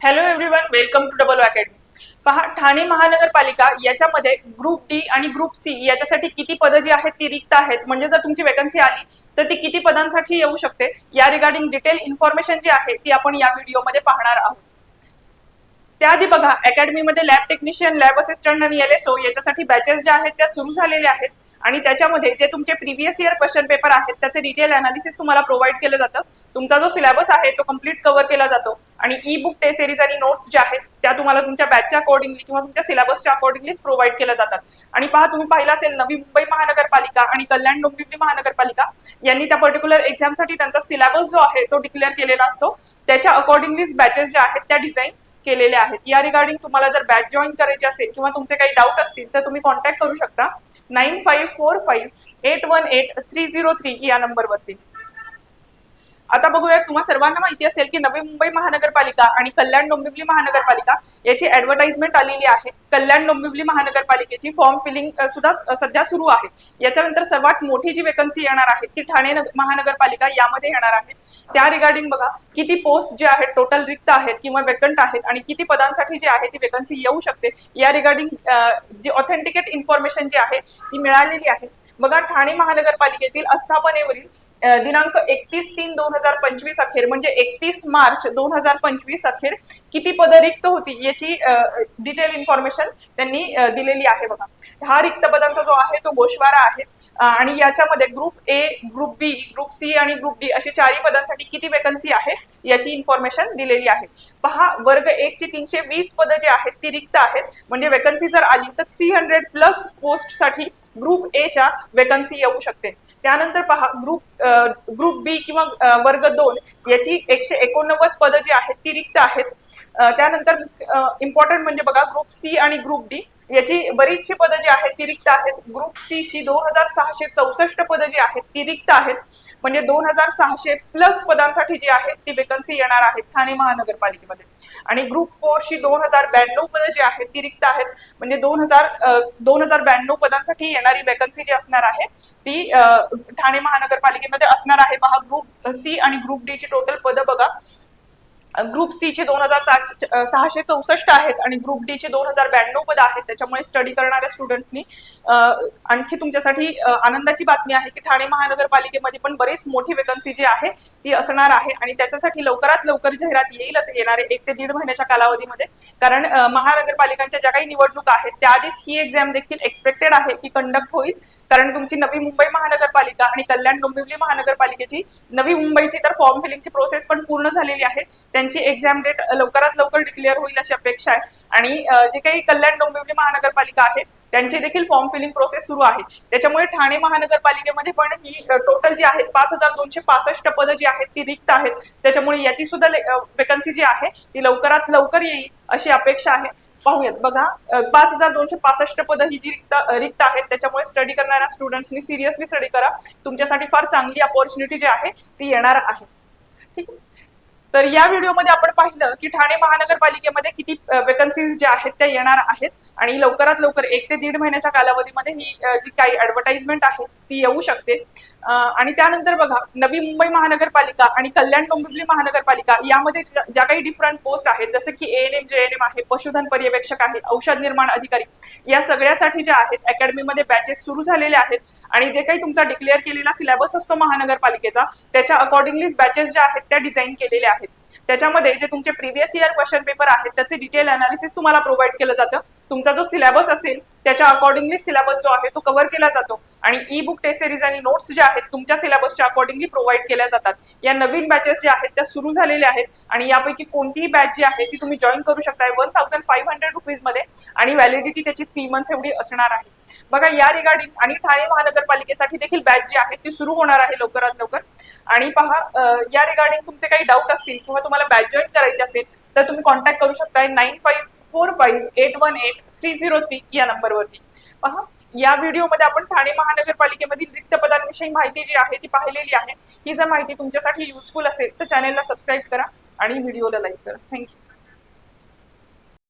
Hello everyone welcome to double academy पहा ठाणे महानगरपालिका याच्यामध्ये ग्रुप डी आणि ग्रुप सी याच्यासाठी किती पदं जी आहेत ती रिक्त आहेत. म्हणजे जर तुमची वेकन्सी आली तर ती किती पदांसाठी येऊ शकते? या रिगार्डिंग डिटेल इन्फॉर्मेशन जी आहे ती आपण या व्हिडिओमध्ये पाहणार आहोत. त्याआधी बघा अकॅडमीमध्ये लॅब टेक्निशियन लॅब असिस्टंट आणि एल एस ओ याच्यासाठी बॅचेस ज्या आहेत त्या सुरू झालेल्या आहेत. आणि त्याच्यामध्ये जे तुमचे प्रिव्हियस इयर क्वेश्चन पेपर आहेत त्याचे डिटेल अनालिसिस तुम्हाला प्रोव्हाइड केलं जातं. तुमचा जो सिलेबस आहे तो कंप्लीट कव्हर केला जातो. आणि ई बुक टेस्ट सिरीज आणि नोट्स ज्या आहेत त्या तुम्हाला तुमच्या बॅचच्या अकॉर्डिंगली किंवा तुमच्या सिलेबसच्या अकॉर्डिंगलीच प्रोव्हाइड केल्या जातात. आणि पहा तुम्ही पाहिलं असेल नवी मुंबई महानगरपालिका आणि कल्याण डोंबिवली महानगरपालिका यांनी त्या पर्टिक्युलर एक्झामसाठी त्यांचा सिलेबस जो आहे तो डिक्लेअर केलेला असतो. त्याच्या अकॉर्डिंगलीच बॅचेस ज्या आहेत त्या डिझाईन केलेल्या आहेत. या रिगार्डिंग तुम्हाला जर बॅच जॉईन करायची असेल किंवा तुमचे काही डाऊट असतील तर तुम्ही कॉन्टॅक्ट करू शकता. Nine five four five eight one eight three zero three या नंबरवरती आता बघूया तुम्हा सर्वांना माहिती असेल की नवी मुंबई महानगरपालिका आणि कल्याण डोंबिवली महानगरपालिका याची ऍडव्हर्टाइजमेंट आलेली आहे. कल्याण डोंबिवली महानगरपालिकेची फॉर्म फिलिंग सुद्धा सध्या सुरू आहे. याच्यानंतर सर्वात मोठी जी वेकन्सी येणार आहे ती ठाणे महानगरपालिका यामध्ये येणार आहे. त्या रिगार्डिंग बघा किती पोस्ट जे आहेत टोटल रिक्त आहेत किंवा वेकंट आहेत आणि किती पदांसाठी जी आहे ती वेकन्सी येऊ शकते. या रिगार्डिंग जी ऑथेंटिकेट इन्फॉर्मेशन जी आहे ती मिळालेली आहे. बघा ठाणे महानगरपालिकेतील आस्थापनेवरील दिनांक एकतीस तीन दोन हजार पंचवीस अखेर म्हणजे एकतीस मार्च दोन हजार पंचवीस अखेर किती पदं रिक्त होती याची डिटेल इन्फॉर्मेशन त्यांनी दिलेली आहे बघा. हा रिक्त पदांचा जो आहे तो गोशवारा आहे. आणि याच्यामध्ये group A group B group C आणि ग्रुप डी अशी चारही पदांसाठी किती वेकन्सी आहे याची इन्फॉर्मेशन दिलेली आहे. पहा वर्ग एक ची तीनशे वीस पदं जी आहेत ती रिक्त आहेत. म्हणजे वेकन्सी जर आली तर थ्री हंड्रेड प्लस पोस्टसाठी ग्रुप ए च्या वेकन्सी येऊ शकते. त्यानंतर पहा ग्रुप ग्रुप बी किंवा वर्ग दोन याची एकशे एकोणनव्वद पदं जी आहेत ती रिक्त आहेत. त्यानंतर इम्पॉर्टंट म्हणजे बघा ग्रुप सी आणि ग्रुप डी याची बरीचशी पदं जी आहेत ती रिक्त आहेत. ग्रुप सी ची दोन हजार सहाशे चौसष्ट पदं जी आहेत ती रिक्त आहेत. म्हणजे दोन हजार सहाशे प्लस पदांसाठी जी आहेत ती वेकन्सी येणार आहेत ठाणे महानगरपालिकेमध्ये. आणि ग्रुप फोर ची दोन हजार ब्याण्णव पदं जी आहेत ती रिक्त आहेत. म्हणजे दोन हजार दोन हजार ब्याण्णव पदांसाठी येणारी वेकन्सी जी असणार आहे ती ठाणे महानगरपालिकेमध्ये असणार आहे. पहा ग्रुप सी आणि ग्रुप डी ची टोटल पदं बघा. ग्रुप सी चे दोन हजार चारशे सहाशे चौसष्ट आहेत आणि ग्रुप डी चे दोन हजार ब्याण्णव पद आहेत. त्याच्यामुळे स्टडी करणाऱ्या स्टुडंट्सनी आणखी तुमच्यासाठी आनंदाची बातमी आहे की ठाणे महानगरपालिकेमध्ये पण बरीच मोठी वेकन्सी जी आहे ती असणार आहे आणि त्याच्यासाठी लवकरात लवकर जाहिरात येईलच येणारे एक ते दीड महिन्याच्या कालावधीमध्ये. कारण महानगरपालिकांच्या ज्या काही निवडणुका आहेत त्याआधीच ही एक्झाम देखील एक्सपेक्टेड आहे की कंडक्ट होईल. कारण तुमची नवी मुंबई महानगरपालिका आणि कल्याण डोंबिवली महानगरपालिकेची नवी मुंबईची तर फॉर्म फिलिंगची प्रोसेस पण पूर्ण झालेली आहे. त्यांची एक्झाम डेट लवकरात लवकर डिक्लेअर होईल अशी अपेक्षा आहे. आणि जे काही कल्याण डोंबिवली महानगरपालिका आहे त्यांची देखील फॉर्म फिलिंग प्रोसेस सुरू आहे. त्याच्यामुळे ठाणे महानगरपालिकेमध्ये पण ही टोटल जी आहेत पाच हजार दोनशे पासष्ट पदं जी आहेत ती रिक्त आहेत. त्याच्यामुळे याची सुद्धा वेकन्सी जी आहे ती लवकरात लवकर येईल अशी अपेक्षा आहे. पाहूयात बघा पाच हजार दोनशे पासष्ट पदं ही जी रिक्त रिक्त आहेत त्याच्यामुळे स्टडी करणाऱ्या स्टुडंट्सनी सिरियसली स्टडी करा. तुमच्यासाठी फार चांगली अपॉर्च्युनिटी जी आहे ती येणार आहे. ठीक आहे? तर या व्हिडिओमध्ये आपण पाहिलं की ठाणे महानगरपालिकेमध्ये किती वेकन्सीज ज्या आहेत त्या येणार आहेत. आणि लवकरात लवकर एक ते दीड महिन्याच्या कालावधीमध्ये ही जी काही ऍडव्हर्टाइजमेंट आहे ती येऊ शकते. आणि त्यानंतर बघा नवी मुंबई महानगरपालिका आणि कल्याण डोंबिवली महानगरपालिका यामध्ये ज्या काही डिफरंट पोस्ट आहेत जसं की N M J N M आहे पशुधन पर्यवेक्षक आहे औषध निर्माण अधिकारी या सगळ्यासाठी ज्या आहेत अकॅडमीमध्ये बॅचेस सुरू झालेले आहेत. आणि जे काही तुमचा डिक्लेअर केलेला सिलेबस असतो महानगरपालिकेचा त्याच्या अकॉर्डिंगली बॅचेस ज्या आहेत त्या डिझाईन केलेल्या आहेत. त्याच्यामध्ये जे तुमचे प्रिव्हियस इयर क्वेश्चन पेपर आहेत त्याचे डिटेल अनालिसिस तुम्हाला प्रोव्हाइड केलं जातं. तुमचा जो सिलेबस असेल त्याच्या अकॉर्डिंगली सिलेबस जो आहे तो कव्हर केला जातो. आणि ई बुक टेस्ट सिरीज आणि नोट्स ज्या आहेत तुमच्या सिलेबसच्या अकॉर्डिंगली प्रोव्हाइड केल्या जातात. या नवीन बॅचेस ज्या आहेत त्या सुरू झालेल्या आहेत. आणि यापैकी कोणतीही बॅच जी आहे ती तुम्ही जॉईन करू शकताय वन थाउजंड फाईव्ह हंड्रेड रुपीजमध्ये. आणि व्हॅलिडिटी त्याची थ्री मंथ्स एवढी असणार आहे. बघा या रिगार्डिंग आणि ठाणे महानगरपालिकेसाठी देखील बॅच जी आहे ती सुरू होणार आहे लवकरात लवकर. आणि पहा या रिगार्डिंग तुमचे काही डाऊट असतील किंवा तुम्हाला बॅच जॉईन करायची असेल तर तुम्ही कॉन्टॅक्ट करू शकताय nine five four five eight one eight three zero three या नंबरवरती. पहा या व्हिडिओमध्ये आपण ठाणे महानगरपालिकेमधील रिक्त पदांविषयी माहिती जी आहे ती पाहिलेली आहे. ही जर माहिती तुमच्यासाठी युजफुल असेल तर चॅनेलला सबस्क्राईब करा आणि व्हिडिओला लाईक करा. थँक्यू